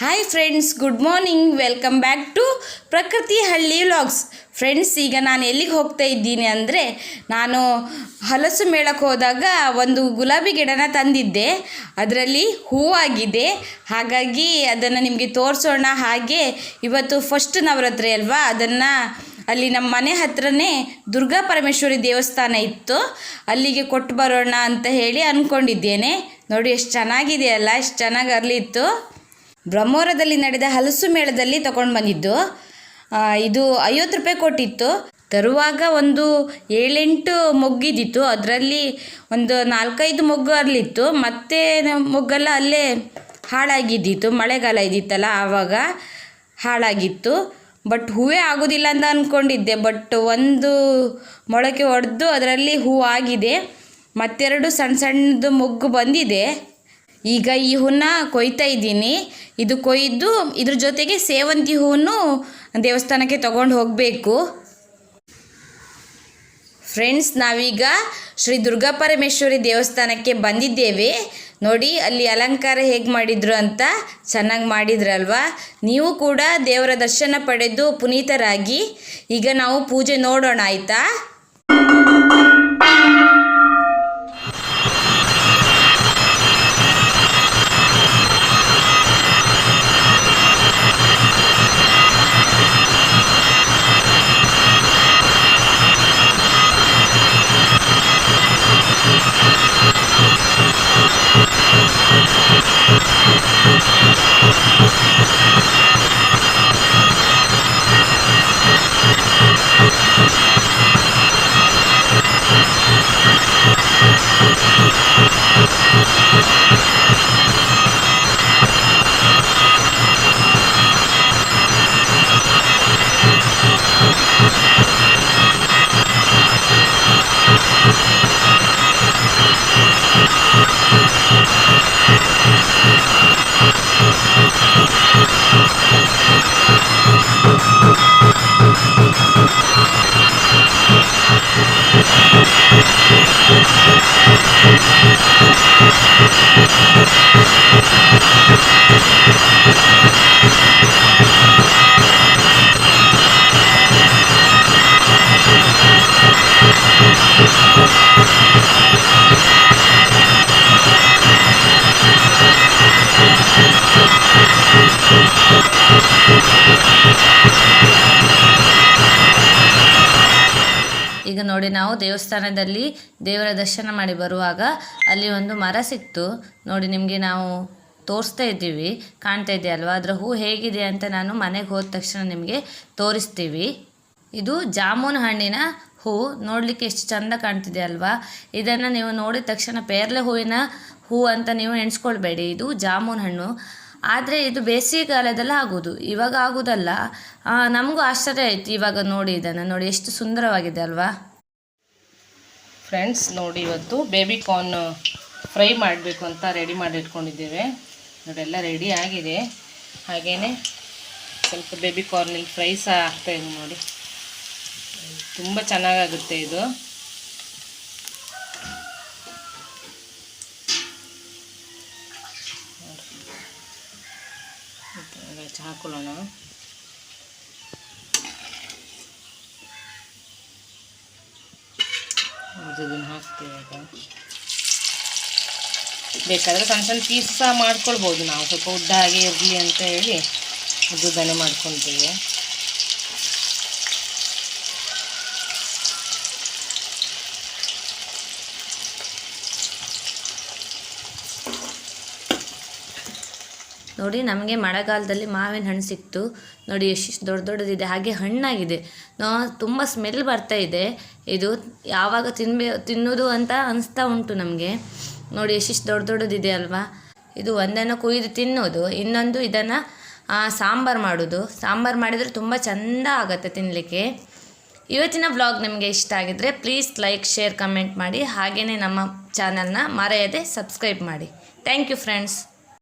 Hi friends good morning welcome back to Prakruti Halli vlogs friends ಈಗ ನಾನು ಎಲ್ಲಿಗೆ ಹೋಗ್ತಾ ಇದ್ದೀನಿ ಅಂದರೆ ನಾನು ಹಲಸು ಮೇಳಕ್ಕೆ ಹೋದಾಗ ಒಂದು ಗುಲಾಬಿ ಗಿಡನ ತಂದಿದ್ದೆ. ಅದರಲ್ಲಿ ಹೂವಾಗಿದೆ ಹಾಗಾಗಿ ಅದನ್ನು ನಿಮಗೆ ತೋರಿಸೋಣ. ಹಾಗೆ ಇವತ್ತು ಫಸ್ಟ್ ನವರಾತ್ರಿ ಅಲ್ವಾ? ಅದನ್ನು ಅಲ್ಲಿ ನಮ್ಮ ಮನೆ ಹತ್ರನೇ ದುರ್ಗಾ ಪರಮೇಶ್ವರಿ ದೇವಸ್ಥಾನ ಇತ್ತು. ಅಲ್ಲಿಗೆ ಕೊಟ್ಟು ಬರೋಣ ಅಂತ ಹೇಳಿ ಅಂದ್ಕೊಂಡಿದ್ದೇನೆ ನೋಡಿ, ಎಷ್ಟು ಚೆನ್ನಾಗಿದೆ ಅಲ್ಲ, ಎಷ್ಟು ಚೆನ್ನಾಗಿ ಅರಳಿತ್ತು ಬ್ರಹ್ಮೋರದಲ್ಲಿ ನಡೆದ ಹಲಸು ಮೇಳದಲ್ಲಿ ತಗೊಂಡು ಬಂದಿದ್ದು. ಇದು ಐವತ್ತು ರೂಪಾಯಿ ಕೊಟ್ಟಿತ್ತು. ತರುವಾಗ ಒಂದು ಏಳೆಂಟು ಮೊಗ್ಗಿದ್ದಿತ್ತು. ಅದರಲ್ಲಿ ಒಂದು ನಾಲ್ಕೈದು ಮೊಗ್ಗು ಅರಲಿತ್ತು. ಮತ್ತೆ ಮೊಗ್ಗೆಲ್ಲ ಅಲ್ಲೇ ಹಾಳಾಗಿದ್ದಿತ್ತು. ಮಳೆಗಾಲ ಇದ್ದಿತ್ತಲ್ಲ, ಆವಾಗ ಹಾಳಾಗಿತ್ತು. ಬಟ್ ಹೂವೇ ಆಗೋದಿಲ್ಲ ಅಂತ ಅಂದ್ಕೊಂಡಿದ್ದೆ ಬಟ್ ಒಂದು ಮೊಳಕೆ ಹೊಡೆದು ಅದರಲ್ಲಿ ಹೂವು ಆಗಿದೆ. ಮತ್ತೆರಡು ಸಣ್ಣ ಸಣ್ಣದು ಮೊಗ್ಗು ಬಂದಿದೆ. ಈಗ ಈ ಹೂವನ್ನ ಕೊಯ್ತಾ ಇದ್ದೀನಿ. ಇದು ಕೊಯ್ದು ಇದ್ರ ಜೊತೆಗೆ ಸೇವಂತಿ ಹೂವನ್ನು ದೇವಸ್ಥಾನಕ್ಕೆ ತಗೊಂಡು ಹೋಗಬೇಕು. ಫ್ರೆಂಡ್ಸ್ ನಾವೀಗ ಶ್ರೀ ದುರ್ಗಾ ಪರಮೇಶ್ವರಿ ದೇವಸ್ಥಾನಕ್ಕೆ ಬಂದಿದ್ದೇವೆ. ನೋಡಿ, ಅಲ್ಲಿ ಅಲಂಕಾರ ಹೇಗೆ ಮಾಡಿದ್ರು ಅಂತ ಚೆನ್ನಾಗಿ ಮಾಡಿದ್ರಲ್ವಾ? ನೀವು ಕೂಡ ದೇವರ ದರ್ಶನ ಪಡೆದು ಪುನೀತರಾಗಿ. ಈಗ ನಾವು ಪೂಜೆ ನೋಡೋಣ, ಆಯಿತಾ? ಈಗ ನೋಡಿ ನಾವು ದೇವಸ್ಥಾನದಲ್ಲಿ ದೇವರ ದರ್ಶನ ಮಾಡಿ ಬರುವಾಗ ಅಲ್ಲಿ ಒಂದು ಮರ ಸಿಕ್ತು. ನೋಡಿ ನಿಮಗೆ ನಾವು ತೋರಿಸ್ತಾ ಇದ್ದೀವಿ. ಕಾಣ್ತಾ ಇದೆಯಲ್ವಾ ಅದರ ಹೂ ಹೇಗಿದೆ ಅಂತ ನಾನು ಮನೆಗೆ ಹೋದ ತಕ್ಷಣ ನಿಮಗೆ ತೋರಿಸ್ತೀವಿ. ಇದು ಜಾಮೂನ್ ಹಣ್ಣಿನ ಹೂ. ನೋಡಲಿಕ್ಕೆ ಎಷ್ಟು ಚಂದ ಕಾಣ್ತಿದೆ ಅಲ್ವಾ? ಇದನ್ನು ನೀವು ನೋಡಿದ ತಕ್ಷಣ ಪೇರ್ಲೆ ಹೂವಿನ ಹೂ ಅಂತ ನೀವು ಎಣಿಸ್ಕೊಳ್ಬೇಡಿ. ಇದು ಜಾಮೂನ್ ಹಣ್ಣು. ಆದರೆ ಇದು ಬೇಸಿಗೆಗಾಲದಲ್ಲಿ ಆಗೋದು ಇವಾಗ ಆಗೋದಲ್ಲ ನಮಗೂ ಆಶ್ಚರ್ಯ ಆಯಿತು ಇವಾಗ ನೋಡಿ ಇದನ್ನು. ನೋಡಿ, ಎಷ್ಟು ಸುಂದರವಾಗಿದೆ ಅಲ್ವಾ? ಫ್ರೆಂಡ್ಸ್ ನೋಡಿ ಇವತ್ತು ಬೇಬಿ ಕಾರ್ನ್ ಫ್ರೈ ಮಾಡಬೇಕು ಅಂತ ರೆಡಿ ಮಾಡಿ ಇಟ್ಕೊಂಡಿದ್ದೇವೆ ನೋಡಿ, ಎಲ್ಲ ರೆಡಿ ಆಗಿದೆ. ಹಾಗೇ ಸ್ವಲ್ಪ ಬೇಬಿ ಕಾರ್ನಲ್ಲಿ ಫ್ರೈ ಸಹ ಆಗ್ತಾಯಿದೆ ನೋಡಿ. ತುಂಬ ಚೆನ್ನಾಗಾಗುತ್ತೆ ಇದು. ಹೆಚ್ಚು ಹಾಕೊಳ್ಳೋಣ ಇದನ್ನು ಹಾಕ್ತೇವೆ ಈಗ ಬೇಕಾದರೆ ಸಣ್ಣ ಸಣ್ಣ ಪೀಸ್ ಸಹ ಮಾಡ್ಕೊಳ್ಬೋದು ನಾವು. ಸ್ವಲ್ಪ ಉದ್ದ ಹಾಗೆ ಇರಲಿ ಅಂತ ಹೇಳಿ ಉದ್ದುದನ್ನೇ ಮಾಡ್ಕೊಳ್ತೇವೆ ನೋಡಿ, ನಮಗೆ ಮಳೆಗಾಲದಲ್ಲಿ ಮಾವಿನ ಹಣ್ಣು ಸಿಕ್ತು. ನೋಡಿ ಎಷ್ಟಿಷ್ಟು ದೊಡ್ಡ ದೊಡ್ಡದಿದೆ. ಹಾಗೆ ಹಣ್ಣಾಗಿದೆ. ನಾ- ತುಂಬ ಸ್ಮೆಲ್ ಬರ್ತಾ ಇದೆ. ಇದು ಯಾವಾಗ ತಿನ್ಬೇ, ತಿನ್ನೋದು ಅಂತ ಅನಿಸ್ತಾ ಉಂಟು ನಮಗೆ. ನೋಡಿ ಎಷ್ಟಿಷ್ಟು ದೊಡ್ಡ ದೊಡ್ಡದಿದೆ ಅಲ್ವಾ. ಇದು ಒಂದನ್ನು ಕುಯ್ದು ತಿನ್ನೋದು, ಇನ್ನೊಂದು ಇದನ್ನು ಸಾಂಬಾರು ಮಾಡೋದು. ಸಾಂಬಾರು ಮಾಡಿದರೆ ತುಂಬ ಚೆಂದ ಆಗುತ್ತೆ ತಿನ್ನಲಿಕ್ಕೆ ಇವತ್ತಿನ ವ್ಲಾಗ್ ನಿಮಗೆ ಇಷ್ಟ ಆಗಿದ್ದರೆ ಪ್ಲೀಸ್ ಲೈಕ್ ಶೇರ್ ಕಮೆಂಟ್ ಮಾಡಿ. ಹಾಗೆಯೇ ನಮ್ಮ ಚಾನಲ್ನ ಮರೆಯದೆ ಸಬ್ಸ್ಕ್ರೈಬ್ ಮಾಡಿ. Thank you friends